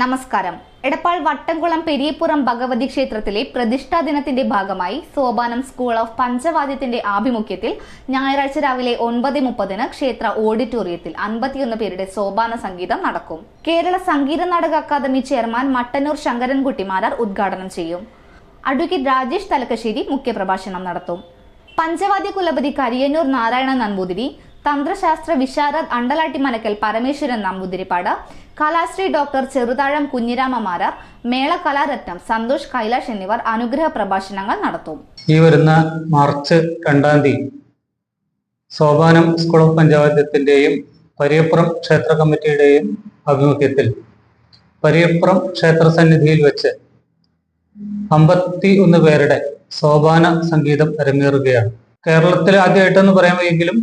നമസ്കാരം. എടപ്പാൾ വട്ടംകുളം പെരിയപ്പുറം ഭഗവതി ക്ഷേത്രത്തിലെ പ്രതിഷ്ഠാ ദിനത്തിന്റെ ഭാഗമായി സോപാനം സ്കൂൾ ഓഫ് പഞ്ചവാദ്യത്തിന്റെ ആഭിമുഖ്യത്തിൽ ഞായറാഴ്ച രാവിലെ ഒൻപത് മുപ്പതിന് ക്ഷേത്ര ഓഡിറ്റോറിയത്തിൽ അൻപത്തിയൊന്ന് പേരുടെ സോപാന സംഗീതം നടക്കും. കേരള സംഗീത നാടക അക്കാദമി ചെയർമാൻ മട്ടന്നൂർ ശങ്കരൻകുട്ടി മാരാർ ഉദ്ഘാടനം ചെയ്യും. അഡ്വക്കേറ്റ് രാജേഷ് തലക്കശ്ശേരി മുഖ്യപ്രഭാഷണം നടത്തും. പഞ്ചവാദ്യ കുലപതി കരിയന്നൂർ നാരായണ നമ്പൂതിരി തന്ത്രശാസ്ത്ര വിശാരദ് അണ്ടലാട്ടി മനക്കൽ പരമേശ്വരൻ നമ്പൂതിരിപ്പാട് കലാശ്രീ ഡോക്ടർ ചെറുതാഴം കുഞ്ഞിരാമ മാരാർ മേള കലാരത്നം സന്തോഷ് കൈലാഷ് എന്നിവർ അനുഗ്രഹ പ്രഭാഷണങ്ങൾ നടത്തും. ഈ വരുന്ന മാർച്ച് രണ്ടാം തീയതി സോപാനം സ്കൂൾ ഓഫ് പഞ്ചായത്തിന്റെയും പരിയപ്പുറം ക്ഷേത്ര കമ്മിറ്റിയുടെയും ആഭിമുഖ്യത്തിൽ പരിയപ്പുറം ക്ഷേത്ര സന്നിധിയിൽ വെച്ച് അമ്പത്തി ഒന്ന് പേരുടെ സോപാന സംഗീതം അരങ്ങേറുകയാണ്. കേരളത്തിൽ ആദ്യമായിട്ടെന്ന് പറയാമെങ്കിലും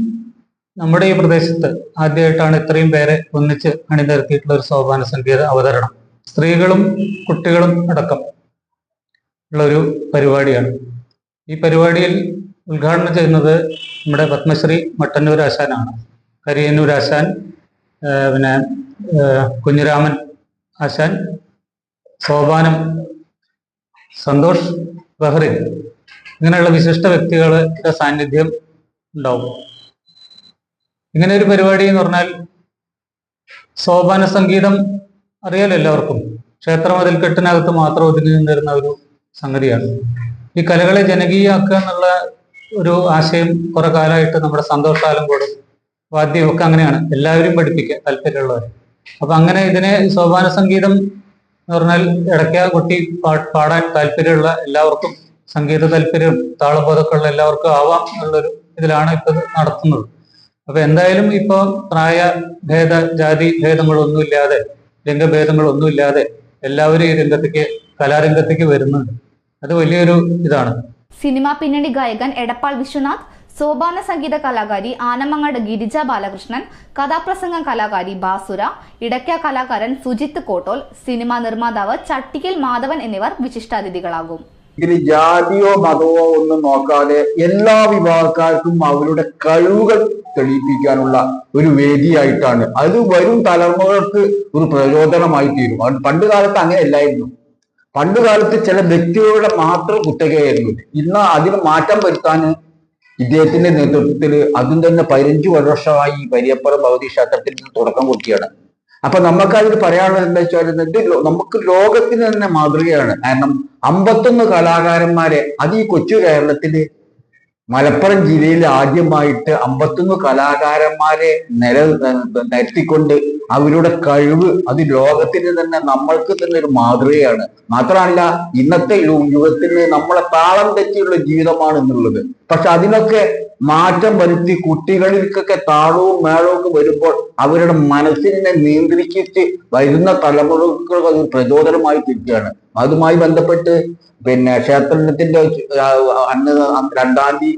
നമ്മുടെ ഈ പ്രദേശത്ത് ആദ്യമായിട്ടാണ് ഇത്രയും പേരെ ഒന്നിച്ച് അണിനിരത്തിയിട്ടുള്ള ഒരു സോപാന സംഗീത അവതരണം. സ്ത്രീകളും കുട്ടികളും അടക്കം ഉള്ള ഒരു പരിപാടിയാണ്. ഈ പരിപാടിയിൽ ഉദ്ഘാടനം ചെയ്യുന്നത് നമ്മുടെ പത്മശ്രീ മട്ടന്നൂർ ആശാനാണ്. കരിയന്നൂർ ആശാൻ പിന്നെ കുഞ്ഞുരാമൻ ആശാൻ സോപാനം സന്തോഷ് ബഹ്റിൻ. ഇങ്ങനെയുള്ള വിശിഷ്ട വ്യക്തികളുടെ സാന്നിധ്യം ഉണ്ടാവും. ഇങ്ങനെ ഒരു പരിപാടി എന്ന് പറഞ്ഞാൽ സോപാന സംഗീതം അറിയാലോ എല്ലാവർക്കും. ക്ഷേത്ര മതിൽക്കെട്ടിനകത്ത് മാത്രം ഒതുങ്ങി നിന്നിരുന്ന ഒരു സംഗതിയാണ്. ഈ കലകളെ ജനകീയമാക്കുക എന്നുള്ള ഒരു ആശയം കുറെ കാലമായിട്ട് നമ്മുടെ സന്തോഷാലം കൂടും വാദ്യം ഒക്കെ അങ്ങനെയാണ്. എല്ലാവരും പഠിപ്പിക്കുക താല്പര്യമുള്ളവർ അപ്പൊ അങ്ങനെ ഇതിനെ സോപാന സംഗീതം എന്ന് പറഞ്ഞാൽ ഇടയ്ക്ക കുട്ടി പാടാൻ താല്പര്യമുള്ള എല്ലാവർക്കും സംഗീത താല്പര്യം താളബോധക്കുള്ള എല്ലാവർക്കും ആവാം എന്നുള്ളൊരു ഇതിലാണ് ഇപ്പൊ നടത്തുന്നത്. അപ്പൊ എന്തായാലും ഇപ്പൊ പ്രായ ഭേദ ജാതി ഭേദങ്ങളൊന്നുമില്ലാതെ ലിംഗഭേദങ്ങളൊന്നുമില്ലാതെ എല്ലാവരും ഈ രംഗത്തേക്ക് കലാരംഗത്തേക്ക് വരുന്നുണ്ട് അത് വലിയൊരു ഇതാണ്. സിനിമാ പിന്നണി ഗായകൻ എടപ്പാൾ വിശ്വനാഥ് സോപാന സംഗീത കലാകാരി ആനമങ്ങാട് ഗിരിജ ബാലകൃഷ്ണൻ കഥാപ്രസംഗ കലാകാരി ബാസുര ഇടയ്ക്ക കലാകാരൻ സുജിത്ത് കോട്ടോൽ സിനിമാ നിർമ്മാതാവ് ചട്ടിക്കൽ മാധവൻ എന്നിവർ വിശിഷ്ടാതിഥികളാകും. ഇതിൽ ജാതിയോ മതമോ ഒന്നും നോക്കാതെ എല്ലാ വിഭാഗക്കാർക്കും അവരുടെ കഴിവുകൾ തെളിയിപ്പിക്കാനുള്ള ഒരു വേദിയായിട്ടാണ്. അത് വരും തലമുറകൾക്ക് ഒരു പ്രചോദനമായി തീരും. പണ്ട് കാലത്ത് അങ്ങനെയല്ലായിരുന്നു. പണ്ട് കാലത്ത് ചില വ്യക്തികളുടെ മാത്രം കുത്തകയായിരുന്നു. ഇന്ന് അതിന് മാറ്റം വരുത്താൻ ഇദ്ദേഹത്തിന്റെ നേതൃത്വത്തിൽ അതും തന്നെ പതിനഞ്ചു വർഷമായി പരിയപ്പുറം ക്ഷേത്രത്തിൽ തുടക്കം കുറിക്കുകയാണ്. അപ്പൊ നമുക്ക് അതിൽ പറയാനുള്ളത് എന്താ വെച്ചാൽ നമുക്ക് ലോകത്തിന് തന്നെ മാതൃകയാണ്. കാരണം അമ്പത്തൊന്ന് കലാകാരന്മാരെ അത് ഈ കൊച്ചു കേരളത്തിൽ മലപ്പുറം ജില്ലയിൽ ആദ്യമായിട്ട് അമ്പത്തൊന്ന് കലാകാരന്മാരെ നില നിരത്തിക്കൊണ്ട് അവരുടെ കഴിവ് അത് ലോകത്തിന് തന്നെ നമ്മൾക്ക് തന്നെ ഒരു മാതൃകയാണ്. മാത്രമല്ല ഇന്നത്തെ യുഗത്തിന് നമ്മളെ താളം തെറ്റിയുള്ള ജീവിതമാണ് എന്നുള്ളത്. പക്ഷെ അതിനൊക്കെ മാറ്റം വരുത്തി കുട്ടികളിലേക്കൊക്കെ താളവും മേളവും ഒക്കെ വരുമ്പോൾ അവരുടെ മനസ്സിനെ നിയന്ത്രിച്ചിട്ട് വരുന്ന തലമുറകൾക്ക് അത് പ്രചോദനമായി തീർക്കുകയാണ് അതുമായി ബന്ധപ്പെട്ട് പിന്നെ ക്ഷേത്രത്തിന്റെ അന്ന് രണ്ടാം തീയതി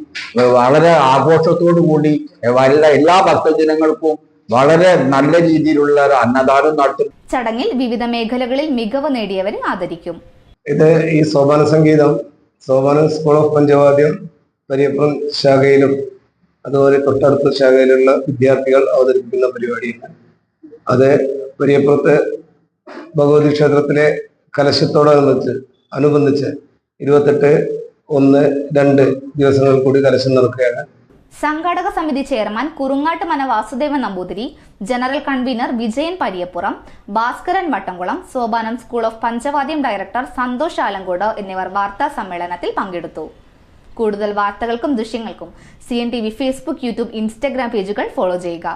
വളരെ ആഘോഷത്തോടു കൂടി വല്ല എല്ലാ ഭക്തജനങ്ങൾക്കും വളരെ നല്ല രീതിയിലുള്ള ഒരു അന്നദാനം നടത്തും. ചടങ്ങിൽ വിവിധ മേഖലകളിൽ മികവ് നേടിയവരെ ആദരിക്കും. ഇത് ഈ സോപാന സംഗീതം സോപാന സ്കൂൾ ഓഫ് പഞ്ചവാദ്യം പരിയപ്പുറം ശാഖയിലും അതുപോലെ തൊട്ടടുത്ത ശാഖയിലുള്ള വിദ്യാർത്ഥികൾ അവതരിപ്പിക്കുന്ന പരിപാടിയാണ്. അത് പരിയപ്പുറത്ത് ഭഗവതി ക്ഷേത്രത്തിലെ കലശത്തോടനുബന്ധിച്ച് അനുബന്ധിച്ച് ഇരുപത്തെട്ട് ഒന്ന് രണ്ട് ദിവസങ്ങൾ കൂടി കലശം നടക്കുകയാണ്. സംഘാടക സമിതി chairman Kurungattu Mana Vasudevan Namboothiri general convener Vijayan Pariyappuram Bhaskaran Vattamkulam Sopanam school of Panchavadyam director Santhosh Alankode എന്നിവർ വാർത്താ സമ്മേളനത്തിൽ പങ്കെടുത്തു. കൂടുതൽ വാർത്തകൾക്കും ദൃശ്യങ്ങൾക്കും. C N T V Facebook YouTube Instagram പേജുകൾ ഫോളോ ചെയ്യുക.